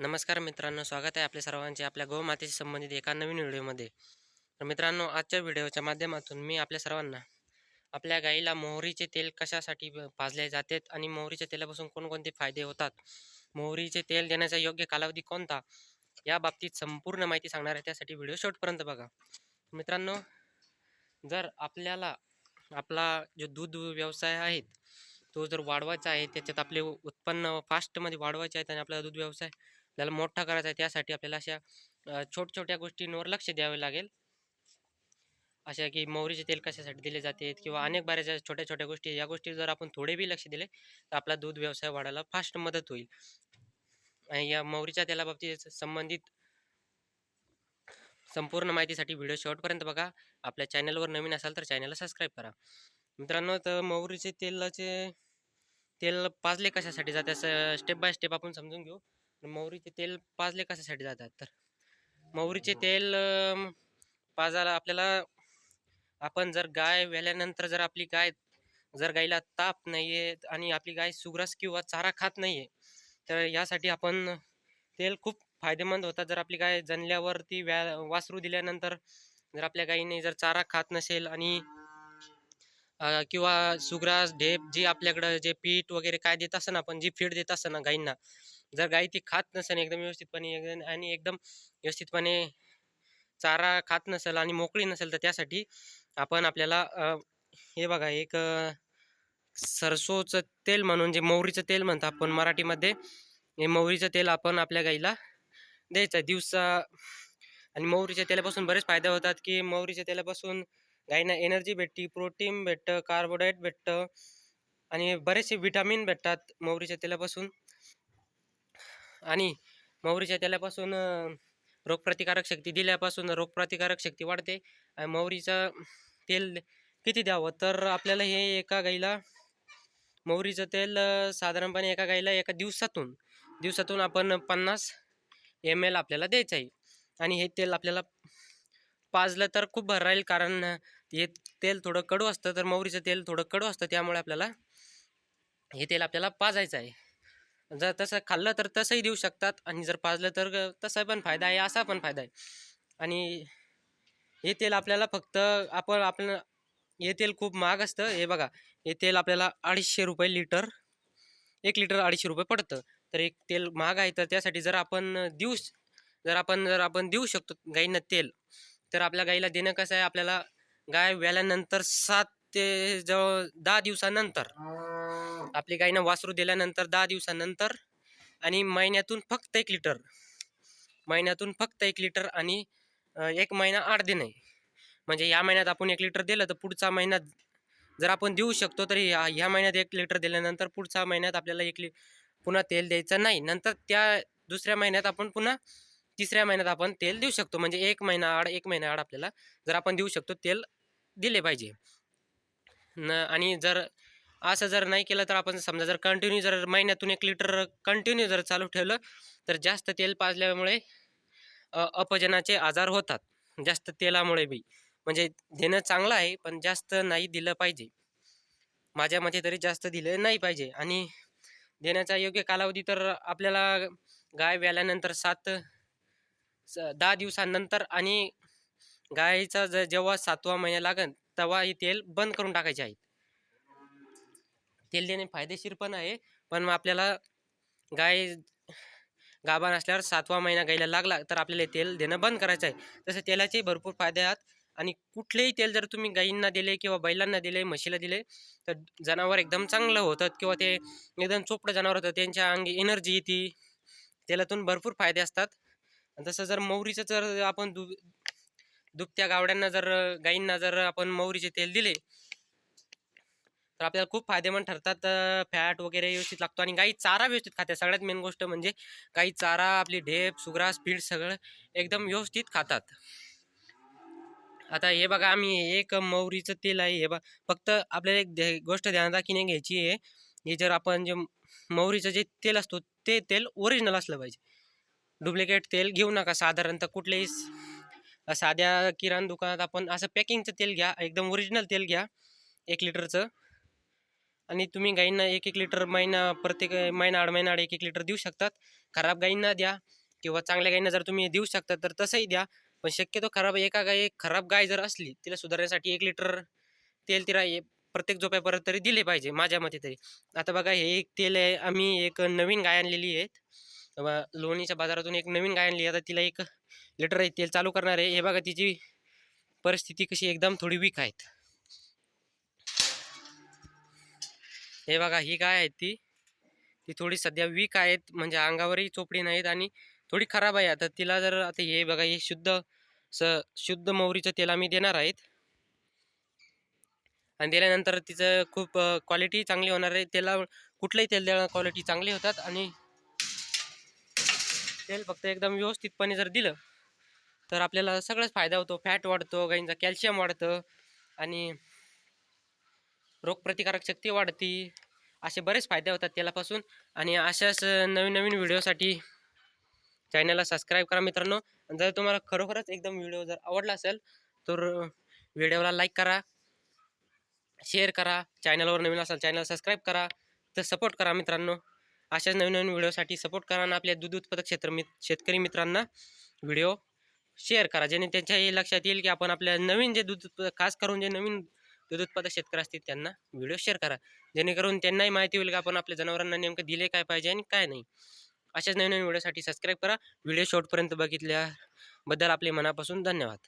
नमस्कार मित्रांनो स्वागत आहे आपल्या सर्वांचे आपल्या गोमातेशी संबंधित एका नवीन व्हिडिओमध्ये. तर मित्रांनो आजच्या व्हिडिओच्या माध्यमातून मी आपल्या सर्वांना आपल्या गाईला मोहरीचे तेल कशासाठी भाजले पाजले जाते आणि मोहरीच्या तेलापासून कोणकोणते फायदे होतात? मोहरीचे तेल देण्याचा योग्य कालावधी कोणता? या बाबतीत संपूर्ण माहिती सांगणार आहे त्यासाठी व्हिडिओ शेवटपर्यंत बघा. मित्रांनो जर आपल्याला आपला जो दूध व्यवसाय आहे तो जर वाढवायचा आहे त्याच्यात आपले उत्पन्न फास्टमध्ये वाढवायचे आहेत आणि आपला दूध व्यवसाय आपल्याला मोठा करायचा आहे त्यासाठी आपल्याला अशा छोट-छोट्या गोष्टींवर लक्ष द्यावे लागेल. अशा की मोहरीचे तेल कशासाठी दिले जाते किंवा अनेक बऱ्याच छोट्या-छोट्या गोष्टी या गोष्टी जर आपण थोडे बी लक्ष दिले तर आपला दूध व्यवसाय वाढायला फास्ट मदत होईल. आणि या मोहरीच्या तेलाबाबतीत संबंधित संपूर्ण माहितीसाठी व्हिडिओ शेवटपर्यंत बघा. आपल्या चॅनलवर नवीन असाल तर चॅनलला सबस्क्राईब करा. मित्रांनो तर मोहरीचे तेलाचे तेल पाजले कशासाठी जाते स्टेप बाय स्टेप आपण समजून घेऊ. मोहरीचे तेल पाजले कशासाठी जातात? तर मोहरीचे तेल पाजायला आपल्याला आपण जर गाय व्याल्यानंतर जर आपली गाय जर गाईला ताप नाही आहे आणि आपली गाय सुग्रास किंवा चारा खात नाही आहे तर यासाठी आपण तेल खूप फायदेमंद होतात. जर आपली गाय जनल्यावरती व्या वासरू दिल्यानंतर जर आपल्या गाईने जर चारा खात नसेल आणि किंवा सुग्रास ढेप जी आपल्याकडं जे पीठ वगैरे काय देत असतं ना आपण जी फीड देत असतं ना गाईंना जर गाई ती खात नसेल एकदम व्यवस्थितपणे एकदम आणि एकदम व्यवस्थितपणे चारा खात नसेल आणि मोकळी नसेल तर त्यासाठी आपण आपल्याला हे बघा एक सरसोचं तेल म्हणून जे मोहरीचं तेल म्हणतो आपण मराठीमध्ये हे मोहरीचं तेल आपण आपल्या गाईला द्यायचं दिवसा आणि मोहरीच्या तेलापासून बरेच फायदे होतात की मोहरीच्या तेलापासून गाईंना एनर्जी भेटते प्रोटीन भेटतं कार्बोडाईट भेटतं आणि बरेचसे विटामिन भेटतात मोहरीच्या तेलापासून. आणि मोहरीच्या तेलापासून रोगप्रतिकारक शक्ती दिल्यापासून रोगप्रतिकारक शक्ती वाढते. आणि मोहरीचं तेल किती द्यावं? तर आपल्याला हे एका गाईला मोहरीचं तेल साधारणपणे एका गाईला एका दिवसातून दिवसातून आपण पन्नास एम एल आपल्याला द्यायचं आहे. आणि हे तेल आपल्याला पाजलं तर खूप भर राहील कारण हे तेल थोडं कडू असतं तर मोहरीचं तेल थोडं कडू असतं त्यामुळे आपल्याला हे तेल आपल्याला पाजायचं आहे. जर तसं खाल्लं तर तसंही देऊ शकतात आणि जर पाजलं तर तसा पण फायदा आहे असा पण फायदा आहे. आणि हे तेल आपल्याला फक्त आपण आपलं हे तेल खूप महाग असतं. हे बघा हे तेल आपल्याला अडीचशे रुपये लिटर एक लिटर अडीचशे रुपये पडतं. तर एक तेल महाग आहे तर त्यासाठी जर आपण देऊ जर आपण जर आपण देऊ शकतो गाईंना तेल तर आपल्या गाईला देणं कसं आहे आपल्याला गाय व्याल्यानंतर सात ते जवळ दहा दिवसानंतर आपली गायीनं वासरू दिल्यानंतर दहा दिवसानंतर आणि महिन्यातून फक्त एक लिटर. महिन्यातून फक्त एक लिटर आणि एक महिना आठ दिन. आहे म्हणजे या महिन्यात आपण एक लिटर दिलं तर पुढचा महिन्यात जर आपण देऊ शकतो तरी ह्या ह्या महिन्यात एक लिटर दिल्यानंतर पुढच्या महिन्यात आपल्याला एक लि पुन्हा तेल द्यायचं नाही. नंतर त्या दुसऱ्या महिन्यात आपण पुन्हा तिसऱ्या महिन्यात आपण तेल देऊ शकतो. म्हणजे एक महिना आड एक महिना आड आपल्याला जर आपण देऊ शकतो तेल दिले पाहिजे. न आणि जर असं जर नाही केलं तर आपण समजा जर कंटिन्यू जर महिन्यातून एक लिटर कंटिन्यू जर चालू ठेवलं तर जास्त तेल पाजल्यामुळे अपजनाचे आजार होतात. जास्त तेलामुळे बी. म्हणजे देणं चांगलं आहे पण जास्त नाही दिलं पाहिजे. माझ्या मते तरी जास्त दिलं नाही पाहिजे. आणि देण्याचा योग्य कालावधी तर आपल्याला गाय व्याल्यानंतर सात स- दहा दिवसानंतर आणि गायीचा ज जेव्हा सातवा महिना लागेल तेव्हा हे तेल बंद करून टाकायचे आहेत. तेल देणे फायदेशीर पण आहे. पण मग आपल्याला गाय गाभा नसल्यावर सातवा महिना गायला लागला तर आपल्याला तेल देणं बंद करायचं आहे. तसं तेलाचे भरपूर फायदे आहेत. आणि कुठलेही तेल जर तुम्ही गाईंना दिले किंवा बैलांना दिले म्हशीला दिले तर जनावर एकदम चांगलं होतात किंवा ते एकदम चोपडं जनावर होतं त्यांच्या अंगी एनर्जी येते. तेलातून भरपूर फायदे असतात. तसं जर मोहरीचं जर आपण दु दुभत्या गावड्यांना जर गाईंना जर आपण मोहरीचे तेल दिले तर आपल्याला खूप फायदेमंद ठरतात फॅट वगैरे व्यवस्थित लागतो आणि गाई चारा व्यवस्थित खाते. सगळ्यात मेन गोष्ट म्हणजे गाई चारा आपली ढेप सुग्रास पीठ सगळं एकदम व्यवस्थित खातात. आता हे बघा आम्ही एक मोहरीचं तेल आहे. हे बघा फक्त आपल्याला एक गोष्ट ध्यानात राखीने घ्यायची आहे. हे जर आपण जे मोहरीचं जे तेल असतो ते तेल ओरिजिनल असलं पाहिजे. डुप्लिकेट तेल घेऊ नका. साधारणतः कुठलेही साध्या किराणा दुकानात आपण असं पॅकिंगचं तेल घ्या. एकदम ओरिजिनल तेल घ्या. एक लिटरचं आणि तुम्ही गाईंना एक एक लिटर महिना प्रत्येक महिना आड महिना आड एक एक लिटर देऊ शकतात. खराब गाईंना द्या किंवा चांगल्या गाईंना जर तुम्ही देऊ शकता तर तसंही द्या. पण शक्यतो खराब एका गाई खराब गाय जर असली तिला सुधारण्यासाठी एक लिटर तेल तिला प्रत्येक झोप्यापर्यंत तरी दिले पाहिजे माझ्या मते तरी. आता बघा हे एक तेल आहे आम्ही एक नवीन गाय आणलेली आहेत. लोणीच्या बाजारातून एक नवीन गाय आणली आता तिला एक लिटर तेल चालू करणार आहे. हे बघा तिची परिस्थिती कशी एकदम थोडी वीक आहेत. हे बघा ही गाय आहे ती? ती थोडी सध्या वीक आहेत म्हणजे अंगावरही चोपडी नाहीत आणि थोडी खराब आहे. आता तिला जर आता हे बघा हे शुद्ध स शुद्ध मोहरीचं तेल आम्ही देणार आहेत. आणि दिल्यानंतर तिचं खूप क्वालिटी चांगली होणार आहे. त्याला कुठलंही तेल द्या क्वालिटी चांगली होतात आणि तेल फक्त एकदम व्यवस्थितपणे जर दिलं तर आपल्याला सगळंच फायदा होतो. फॅट वाढतो गाईंचा कॅल्शियम वाढतं आणि रोगप्रतिकारक शक्ती वाढती. असे बरेच फायदे होतात तेलापासून आणि अशाच नवीन नवीन व्हिडिओसाठी चॅनलला सबस्क्राईब करा मित्रांनो. जर तुम्हाला खरोखरच एकदम व्हिडिओ जर आवडला असेल तर व्हिडिओला लाईक करा शेअर करा. चॅनलवर नवीन असाल चॅनल सबस्क्राईब करा. तर सपोर्ट करा मित्रांनो. अशाच नवीन नवीन व्हिडिओसाठी सपोर्ट करा आणि आपल्या दूध उत्पादक क्षेत्र मित शेतकरी मित्रांना व्हिडिओ शेअर करा. जेणे त्यांच्याही लक्षात येईल की आपण आपल्या नवीन जे दूध खास करून जे नवीन दूध उत्पादक शेतकरी असतील त्यांना व्हिडिओ शेअर करा. जेणेकरून त्यांनाही माहिती होईल की आपण आपल्या जनावरांना नेमकं दिले काय पाहिजे आणि काय नाही. अशाच नवीन नवीन व्हिडिओसाठी सबस्क्राईब करा. व्हिडिओ शॉर्टपर्यंत बघितल्याबद्दल आपले मनापासून धन्यवाद.